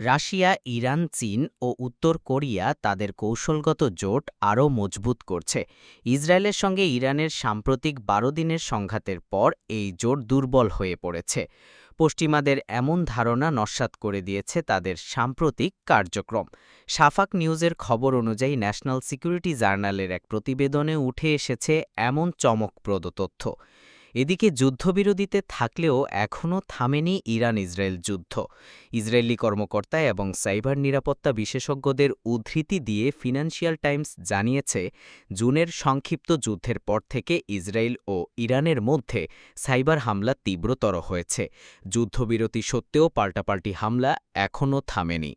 Russia, Iran, চীন ও উত্তর Korea তাদের কৌশলগত জোট আরও মজবুত করছে। ইসরায়েলের সঙ্গে ইরানের সাম্প্রতিক বারো দিনের সংঘাতের পর এই জোট দুর্বল হয়ে পড়েছে। পশ্চিমাদের এমন ধারণা নস্যাৎ করে দিয়েছে তাদের সাম্প্রতিক কার্যক্রম। সাফাক নিউজের খবর অনুযায়ী ন্যাশনাল সিকিউরিটি জার্নালের এক প্রতিবেদনে উঠে এসেছে এমন চমকপ্রদ তথ্য। এদিকে যুদ্ধবিরোধীতে থাকলেও এখনও থামেনি ইরান ইসরায়েল যুদ্ধ। ইসরায়েলি কর্মকর্তা এবং সাইবার নিরাপত্তা বিশেষজ্ঞদের উদ্ধৃতি দিয়ে ফিনান্সিয়াল টাইমস জানিয়েছে, জুনের সংক্ষিপ্ত যুদ্ধের পর থেকে ইসরায়েল ও ইরানের মধ্যে সাইবার হামলা তীব্রতর হয়েছে। যুদ্ধবিরতি সত্ত্বেও পাল্টাপাল্টি হামলা এখনও থামেনি।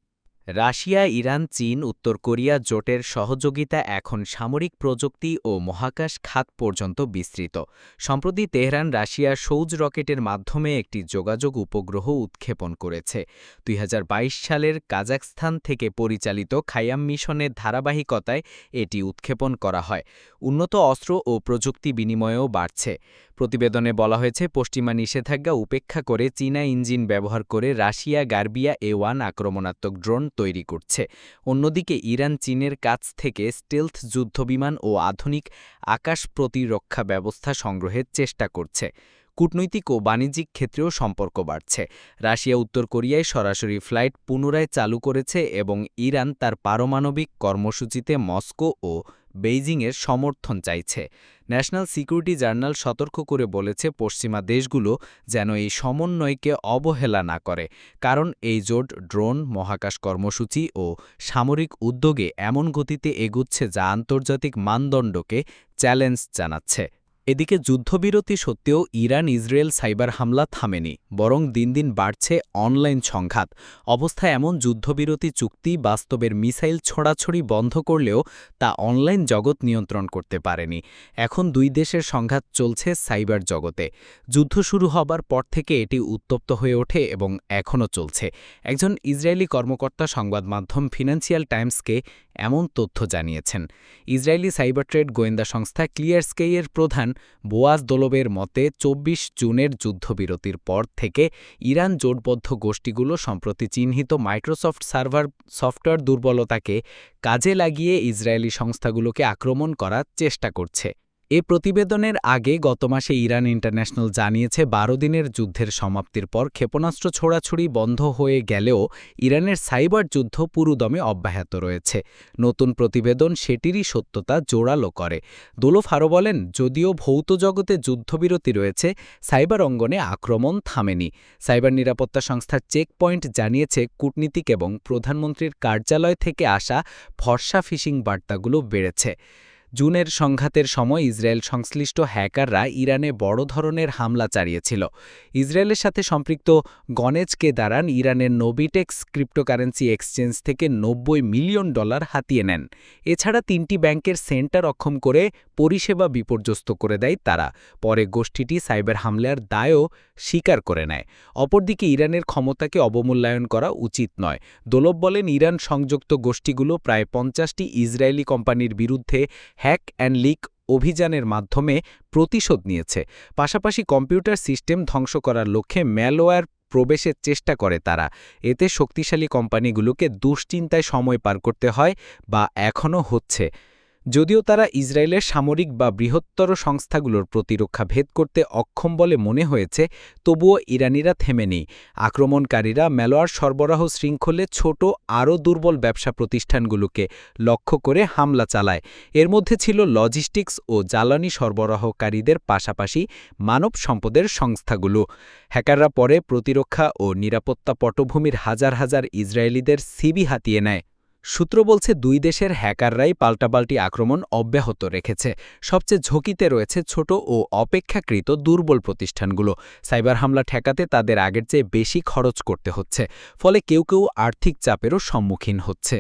রাশিয়া, ইরান, চীন, উত্তর কোরিয়া জোটের সহযোগিতা এখন সামরিক প্রযুক্তি ও মহাকাশ খাত পর্যন্ত বিস্তৃত। সম্প্রতি তেহরান রাশিয়া সৌজ রকেটের মাধ্যমে একটি যোগাযোগ উপগ্রহ উৎক্ষেপণ করেছে। দুই হাজার বাইশ সালের কাজাকস্তান থেকে পরিচালিত খায়াম মিশনের ধারাবাহিকতায় এটি উৎক্ষেপণ করা হয়। উন্নত অস্ত্র ও প্রযুক্তি বিনিময়েও বাড়ছে। প্রতিবেদনে বলা হয়েছে, পশ্চিমা নিষেধাজ্ঞা উপেক্ষা করে চীনা ইঞ্জিন ব্যবহার করে রাশিয়া গার্বিয়া এ ওয়ান আক্রমণাত্মক ড্রোন তৈরি করছে। অন্যদিকে ইরান চীনের কাছ থেকে স্টেলথ যুদ্ধবিমান ও আধুনিক আকাশ প্রতিরক্ষা ব্যবস্থা সংগ্রহের চেষ্টা করছে। কূটনৈতিক ও বাণিজ্যিক ক্ষেত্রেও সম্পর্ক বাড়ছে। রাশিয়া, উত্তর কোরিয়ায় সরাসরি ফ্লাইট পুনরায় চালু করেছে এবং ইরান তার পারমাণবিক কর্মসূচিতে মস্কো ও বেইজিংয়ের সমর্থন চাইছে। ন্যাশনাল সিকিউরিটি জার্নাল সতর্ক করে বলেছে, পশ্চিমা দেশগুলো যেন এই সমন্বয়কে অবহেলা না করে, কারণ এই জোট ড্রোন, মহাকাশ কর্মসূচি ও সামরিক উদ্যোগে এমন গতিতে এগুচ্ছে যা আন্তর্জাতিক মানদণ্ডকে চ্যালেঞ্জ জানাচ্ছে। এদিকে যুদ্ধবিরতি সত্ত্বেও ইরান ইসরায়েল সাইবার হামলা থামেনি, বরং দিন দিন বাড়ছে অনলাইন সংঘাত। অবস্থা এমন, যুদ্ধবিরতি চুক্তি বাস্তবের মিসাইল ছোড়াছড়ি বন্ধ করলেও তা অনলাইন জগৎ নিয়ন্ত্রণ করতে পারেনি। এখন দুই দেশের সংঘাত চলছে সাইবার জগতে। যুদ্ধ শুরু হবার পর থেকে এটি উত্তপ্ত হয়ে ওঠে এবং এখনও চলছে। একজন ইসরায়েলি কর্মকর্তা সংবাদ মাধ্যম ফিনান্সিয়াল টাইমসকে এমন তথ্য জানিয়েছেন। ইসরায়েলি সাইবার ট্রেড গোয়েন্দা সংস্থা ক্লিয়ারস্কেইয়ের প্রধান বোয়াজ দোলবের মতে ২৪ জুনের যুদ্ধবিরতির পর থেকে ইরান জোটবদ্ধ গোষ্ঠীগুলো সম্প্রতি চিহ্নিত মাইক্রোসফট সার্ভার সফটওয়্যার দুর্বলতাকে কাজে লাগিয়ে ইসরায়েলি সংস্থাগুলোকে আক্রমণ করার চেষ্টা করছে। এ প্রতিবেদনের আগে গত মাসে ইরান ইন্টারন্যাশনাল জানিয়েছে বারো দিনের যুদ্ধের সমাপ্তির পর ক্ষেপণাস্ত্র ছোড়াছুড়ি বন্ধ হয়ে গেলেও ইরানের সাইবার যুদ্ধ পুরুদমে অব্যাহত রয়েছে। নতুন প্রতিবেদন সেটিরই সত্যতা জোরালো করে। দোলফ আরও বলেন, যদিও ভৌত জগতে যুদ্ধবিরতি রয়েছে, সাইবার অঙ্গনে আক্রমণ থামেনি। সাইবার নিরাপত্তা সংস্থার চেক পয়েন্ট জানিয়েছে, কূটনীতিক এবং প্রধানমন্ত্রীর কার্যালয় থেকে আসা ভরসা ফিশিং বার্তাগুলো বেড়েছে। জুনের সংঘাতের সময় ইসরায়েল সংশ্লিষ্ট হ্যাকাররা ইরানে বড় ধরনের হামলা চালিয়েছিল। ইসরায়েলের সাথে সম্পৃক্ত গণেজকে দাঁড়ান ইরানের নোবিটেক্স ক্রিপ্টোকারেন্সি এক্সচেঞ্জ থেকে নব্বই মিলিয়ন ডলার হাতিয়ে নেন। এছাড়া তিনটি ব্যাংকের সেন্টার অক্ষম করে পরিষেবা বিপর্যস্ত করে দেয় তারা। পরে গোষ্ঠীটি সাইবার হামলার দায়ও স্বীকার করে নেয়। অপরদিকে ইরানের ক্ষমতাকে অবমূল্যায়ন করা উচিত নয়। দোলব বলেন ইরান সংযুক্ত গোষ্ঠীগুলো প্রায় পঞ্চাশটি ইসরায়েলি কোম্পানির বিরুদ্ধে হ্যাক অ্যান্ড লিক অভিযানের মাধ্যমে প্রতিশোধ নিয়েছে। পাশাপাশি কম্পিউটার সিস্টেম ধ্বংস করার লক্ষ্যে ম্যালওয়্যার প্রবেশের চেষ্টা করে তারা। এতে শক্তিশালী কোম্পানিগুলোকে দুশ্চিন্তায় সময় পার করতে হয় বা এখনও হচ্ছে। যদিও তারা ইসরায়েলের সামরিক বা বৃহত্তর সংস্থাগুলোর প্রতিরক্ষা ভেদ করতে অক্ষম বলে মনে হয়েছে, তবুও ইরানিরা থেমে নেই। আক্রমণকারীরা মেলোয়ার সরবরাহ শৃঙ্খলে ছোট, আরও দুর্বল ব্যবসা প্রতিষ্ঠানগুলোকে লক্ষ্য করে হামলা চালায়। এর মধ্যে ছিল লজিস্টিক্স ও জ্বালানি সরবরাহকারীদের পাশাপাশি মানব সম্পদের সংস্থাগুলো। হ্যাকাররা পরে প্রতিরক্ষা ও নিরাপত্তা পটভূমির হাজার হাজার ইসরায়েলিদের সিবি হাতিয়ে নেয়। সূত্র বলছে দুই দেশের হ্যাকাররাই পাল্টাপাল্টি আক্রমণ অব্যাহত রেখেছে। সবচেয়ে ঝুঁকিতে রয়েছে ছোট ও অপেক্ষাকৃত দুর্বল প্রতিষ্ঠানগুলো। সাইবার হামলা ঠেকাতে তাদের আগের চেয়ে বেশি খরচ করতে হচ্ছে, ফলে কেউ কেউ আর্থিক চাপেরও সম্মুখীন হচ্ছে।